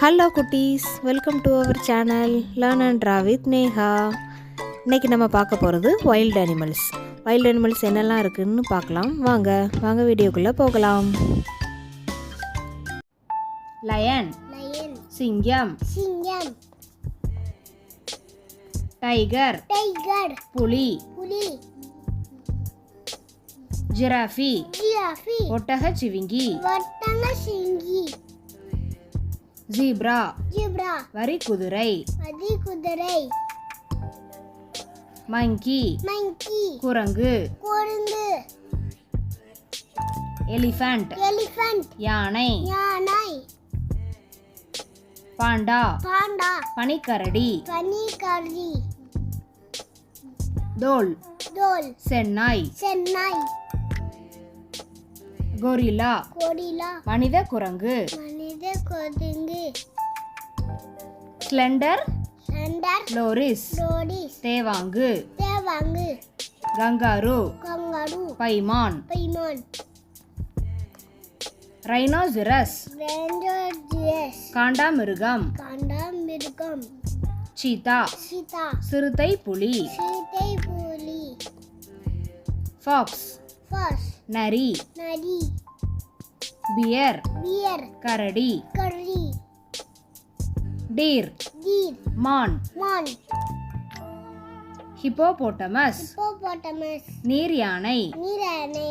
Hello குட்டீஸ். Welcome to our channel learn and draw with Neha இன்னைக்கு நம்ம பார்க்க போகிறது வைல்ட் அனிமல்ஸ் வைல்ட் அனிமல்ஸ் என்னெல்லாம் இருக்குன்னு பார்க்கலாம். வாங்க வாங்க வீடியோக்குள்ளே போகலாம். லயன் சிங்கம் சிங்கம் டைகர் டைகர் புலி புலி ஜிராஃபி ஜிராஃபி ஒட்டகச்சிவிங்கி வட்டங்க சிங்கி ஜீப்ரா. ஜிப்ரா. வரி குதிரை அதி குதிரை மங்கி. மங்கி. குரங்கு. குரங்கு. எலிஃபண்ட். எலிஃபண்ட். யானை. யானை. பாண்டா. பாண்டா. பனிக்கரடி. பனிக்கரி தோல். தோல். சென்னாய். சென்னை கொரில்லா கொடிலா மனித குரங்கு. மனித கொதுங்கு ஸ்லெண்டர். சண்டர் லோரிஸ். ரோடிஸ் தேவாங்கு. தேவாங்கு. கங்காரு. கங்காரு. பைமான். பைமான். ரைனோசிரஸ். ரேஞ்சர் ஜிஎஸ் காண்டாமிருகம். காண்டாமிருகம். சீதா. சீதா. சிறுத்தை புலி சீதை புலி ஃபாக்ஸ். ஃபர்ஸ் நரி. நரி. பியர் பியர் கரடி. கரி டீர். டீர். மான். மான். ஹிப்போபோட்டமஸ். ஹிப்போபோட்டமஸ். நீர் யானை. நீரானை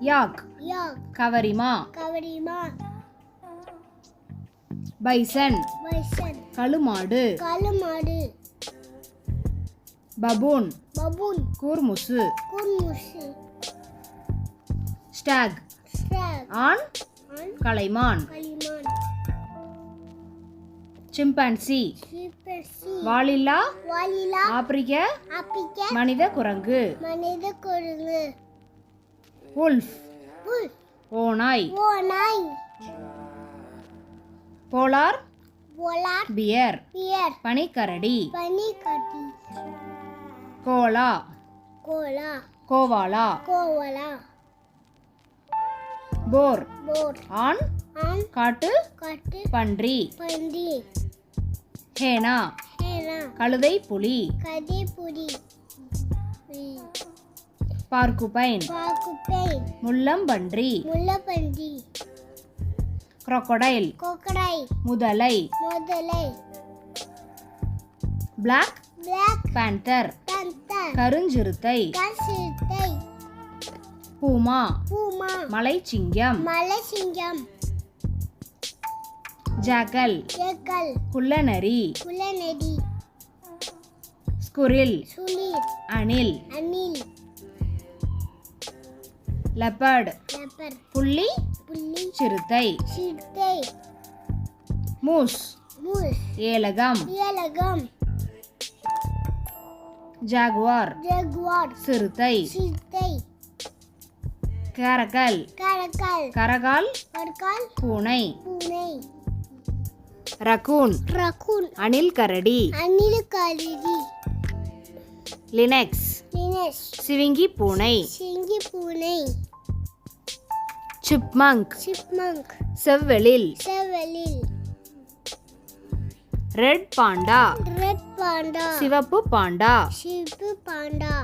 யாக். யாக். கவரிமா. கவரிமா. பைசன். பைசன். கழுமாடு. காலுமாடு பபூன் பபூன் கூர்முசு குன்முசு ஸ்டாக் ஸ்டாக் ஆண் ஆன் கலைமான் களிமான் சிம்பான்சி வாலில்லா வாலிலா ஆப்பிரிக்க ஆப்பிக்க மனித குரங்கு மனித கொழுங்கு உல்ஃப் ஓநாய் ஓநாய் போலார் போலார் பியர் பியர் பனிக்கரடி பனிக்கட்டி koala. Koala. Koala. Koala. Boar. Boar. ஆண். ஆன் காட்டு. கட்டு. பன்றி. பந்தி ஹேனா. ஹேனா. கழுதை புலி. கதை புரி பார்க்குபைன் பாக்குப்பை முள்ளம்பன்றி முள்ளப்பன்றி crocodile கொக்கரை முதலை. முதலை. பிளாக் பந்தர் கருஞ்சிறுத்தை. பூமா பூமா மலைச்சிங்கம். மலைசிங்கம் ஜாக்கல் ஏக்கல் குள்ளநரி. ஸ்குரில் அணில். அணில். லெப்பர்ட் லெப்பர் புள்ளி. புள்ளி. சிறுத்தை. மூஸ் ஏலகம். ஏலகம். ஜாகுவார் ஜகுவார் சிறுத்தை. சிறுத்தை. கரகல். கரக்கல் கரகால். கற்கால் பூனை. பூனை. ரக்கூன் ரகுன். அணில் கரடி. அணில் கருதி லினக்ஸ். தினேஷ் சிவிங்கி பூனை. சிங்கி பூனை. சிப்மங்க். சிப்மங்க். செவ்வெளில். செவலில் ரெட் பாண்டா. Red panda. சிவப்பு panda. Chip panda.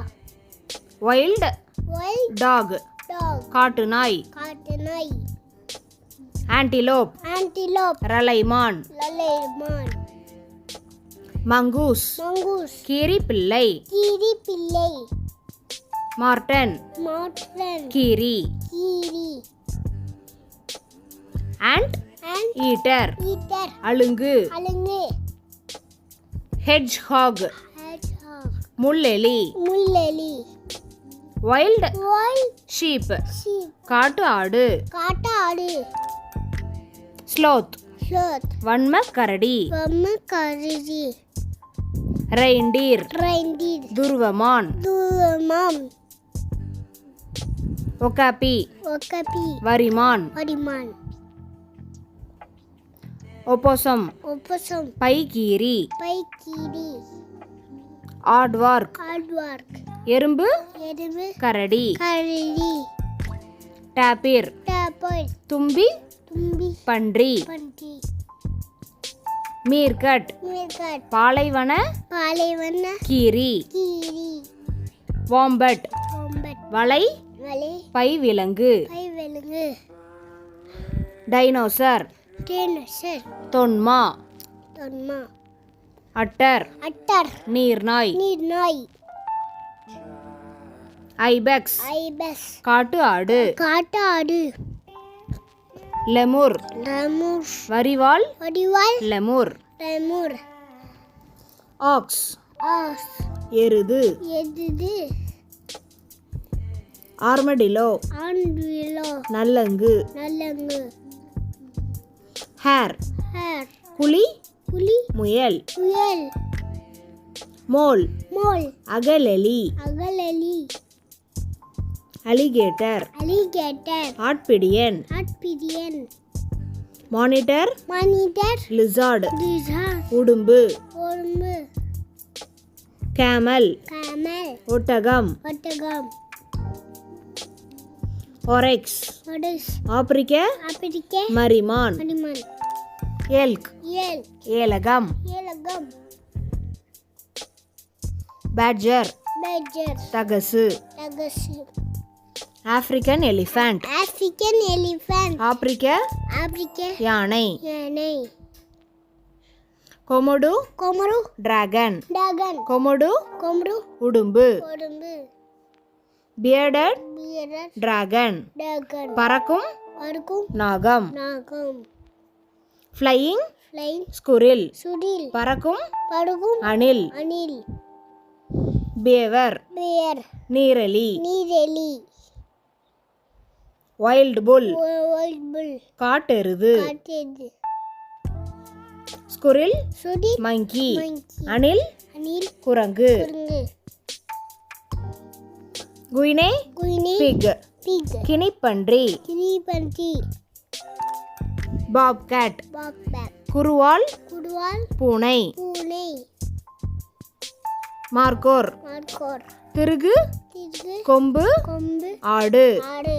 Wild wild dog dog காட்டு நாய். காட்டு நாய். ஆன்டிலோப் ஆன்டிலோப் ரலைமான் லலேமான் மங்கூஸ் மங்கூஸ் கீரி பிள்ளை கீரி பிள்ளை மார்டன் மாட்டன் கீரி கீரி அண்ட் ஈட்டர் ஈட்டர் அழுங்கு அலுங்கு ஹெட்ஜ் ஹாக் ஹெட்ஹாக் முள்ளெலி முள்ளெலி வைல்ட் வைல்ட் ஷீப் காட்டு ஆடு காட்டாடு ஸ்லோத் ஷர்ட் வன்ம கரடி பொம்மை கருதி ரெயின்டீர் ரெண்டீர் துருவமான் தூரமாம் ஒகாபி ஒக்கபி வரிமான் ஒப்போசம் ஒப்பசம் பைகீரி. பைக்கீரி ஆட்வார்க் ஹார்ட்வார்க் எறும்பு. எருவு கரடி. கரடி. டேபிர் டேப்பர் தும்பி. தும்பி. பன்றி. பன்றி. மீர்கட் மீர்காட் பாலைவன. பாலைவன. கீரி. கீரி. வாம்பட் கோம்பட் வலை. வலை. பைவிலங்கு. பை வெலுங்கு டைனோசர் டேனசர் தொன்மா. தொன்மா. அட்டர். அட்டர். நீர்நாய். நீர் நாய் ஐபெக்ஸ். ஐபஸ் காட்டு ஆடு. காட்டாடு லெமுர். லெமூர். வரிவால் வடிவால் லெமுர். லெமூர். ஆக்ஸ். ஆஸ் எருது. எது ஆர்மடிலோ. ஆண்டுலோ நல்லங்கு. நல்லங்கு. ஹேர் ஹேர் புலி புலி முயல் புயல் மோல் மோல் அகலெலி அகலலி அலிகேட்டர் அலிகேட்டர் ஆட்பிடியன் ஆட்பிரியன் மானிட்டர் மானிட்டர் லிசார்டு லிசார் உடும்பு ஒரும்பு கேமல் காமல் ஒட்டகம் ஒட்டகம் ஒரெக்ஸ் ஆப்பிரிக்க. ஆப்பிரிக்க. மரிமான். மணிமன் எல்க் ஏல் ஏலகம். ஏலகம். பேட்ஜர் பேஜர் தகசு. தகசு. ஆப்பிரிக்கன் எலிஃபண்ட் ஆப்பிரிக்கன் எலிஃபண்ட் ஆப்பிரிக்க. ஆப்பிரிக்க. யானை. யானை. கொமொடு. கொமரு டிராகன் டாகன் கொமொடு. கொமரு உடும்பு. உடம்பு. பியர்டட் டிராகன் பறக்கும் நாகம். ஃப்ளையிங் ஸ்குரில் பறக்கும் படுகும் அணில். அணில். பேவர் நீரலி. நீரெலி. வைல்ட் புல் காட்டெருது ஸ்குரில் மங்கி அணில் குரங்கு. குயினே? குயினி. பிக். பிக். கினிப்பன்றி கிரிபந்தி பாப் கேட் பாக் பேக் குருவால். குடுவால் பூனை. பூனை. மார்க்கோர் மார்க்கோர் திருகு. திகு கொம்பு. கொம்பு. ஆடு. ஆடு.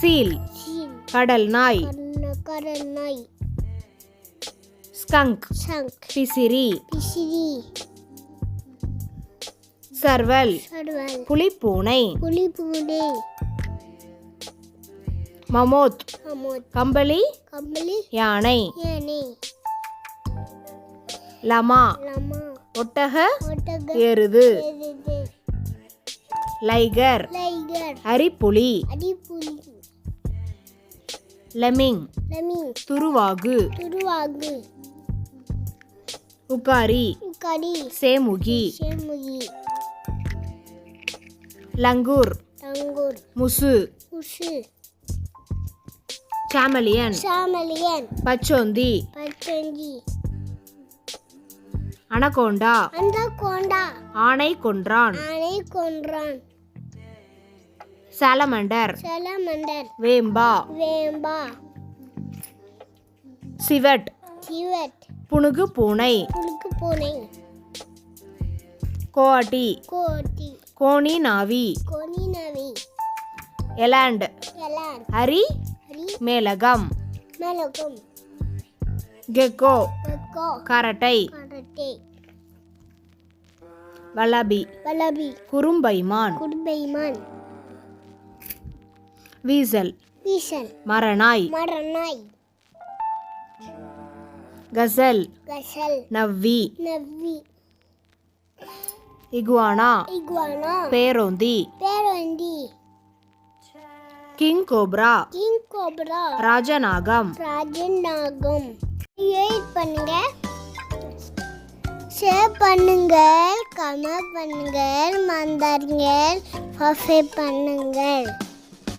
சீல். சீல். கடல் நாய். கரல் நாய். ஸ்கங்க். சங்க் பிசிறி. பிசிறி. சர்வல். புலிப்பூனை. புலி பூனை மமோத். கம்பளி. கம்பளி. யானை. யானை. லமா. லமா. ஒட்டக. எருது. லைகர். லைகர். அரிப்புலி. லெமிங். லமி துருவாகு. துருவாகு. உக்காரி. கடி சேமுகி. செமுகி. லங்கூர் தங்கூர் முசு உசு சாமலியன் சாமலியன் பச்சோந்தி பச்சஞ்சி அனகோண்டா அந்த கோண்டா ஆனை கொன்றான் ஆனை கொன்றான் சாலமண்டர் சலமண்டர் வேம்பா வேம்பா சிவட் சிவட் புனுகு பூனை புழுக்கு பூனை கோஆட்டி கோட்டி கோணி நாவி கொனினவி எலாண்ட். அரி. மேலகம். மலகம். கெக்கோ. கரட்டை. வலபி வலபி குறும்பைமான். குடும்பைமான் வீசல். வீசல். மரநாய். மரநாய். கசல். கசல். நவ்வி. நவ்வி. இகுவானா. இகுவானா. பேரோந்தி. பேரண்டி கிங் கோப்ரா. King cobra. ராஜநாகம். ராஜன் நாகம் எயிட் பண்ணுங்க. ஷேர் பண்ணுங்கள் கமெண்ட் பண்ணுங்கள் மந்தாருங்கள் சப்ஸ்கிரைப் பண்ணுங்கள்.